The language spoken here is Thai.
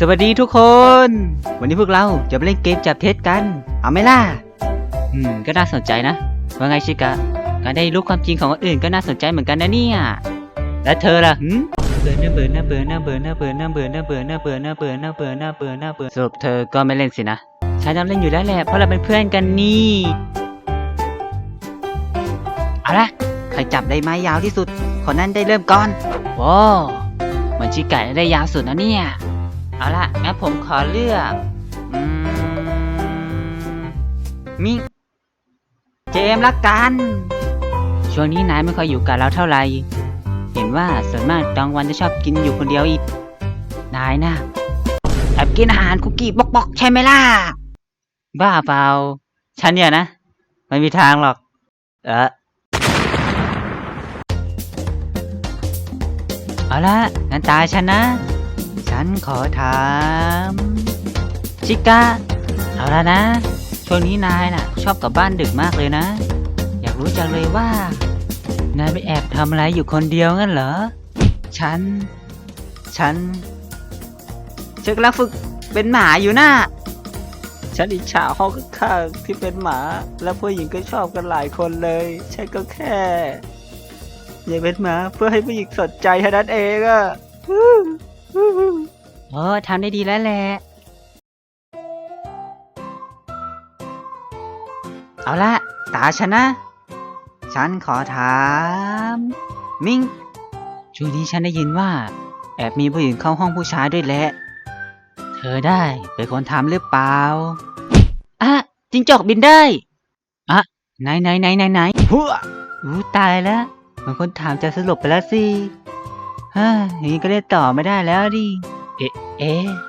สวัสดีทุกคน วันนี้พวกเราจะไปเล่นเกมจับเท็จกัน เอาไหมล่ะ อืม ก็น่าสนใจนะ ว่าไงชิกะ การได้รู้ความจริงของคนอื่นก็น่าสนใจเหมือนกันนะเนี่ย แล้วเธอล่ะหืมเบื่อน่าเบื่อน่าเบื่อน่าเบื่อน่าเบื่อน่าเบื่อน่าเบื่อน่าเบื่อน่าเบื่อน่าเบื่อน่าเบื่อน่าเบื่อสรุปเธอก็ไม่เล่นสินะฉันต้องเล่นอยู่แล้วแหละเพราะเราเป็นเพื่อนกันนี่เอาละใครจับได้ไม้ยาวที่สุดคนนั้นได้เริ่มก่อนว้าวเหมือนชิกะได้ยาวสุดนะเนี่ย เอาละงั้นผมขอเลือกมิเจมละกัน ช่วงนี้นายไม่ค่อยอยู่กับเราเท่าไหร่ เห็นว่าส่วนมากกลางวันจะชอบกินอยู่คนเดียวอีก นายนะแอบกินอาหารคุกกี้บกๆใช่ไหมล่ะ บ้าเปล่า ฉันเนี่ยนะ ไม่มีทางหรอก เออเอาละงั้นตายฉันนะ ฉันขอถาม ชิกะเอาละนะ ช่วงนี้นายน่ะ ชอบกลับบ้านดึกมากเลยนะ อยากรู้จังเลยว่า นายไปแอบทำอะไรอยู่คนเดียวงั้นเหรอ ฉัน ฉันฉันกำลังฝึกเป็นหมาอยู่นะฉันอิจฉาห้องข้างๆที่เป็นหมา และผู้หญิงก็ชอบกันหลายคนเลย ฉันก็แค่อยากเป็นหมาเพื่อให้ผู้หญิงสนใจเท่านั้นเองอะ โอ้ทำได้ดีแล้วแหละ เอาละตาฉันนะ ฉันขอถาม มิงช่วงนี้ฉันได้ยินว่า แอบมีผู้หญิงเข้าห้องผู้ชายด้วยแหละ เธอได้เป็นคนทำหรือเปล่าอะจิงจอกบินได้อะไหนไหนไหนไหนไหนหัวอู้ตายแล้วบางคนถามจะสลบไปแล้วสิฮ่าอย่างนี้ก็เล่นต่อไม่ได้แล้วดิ É, é.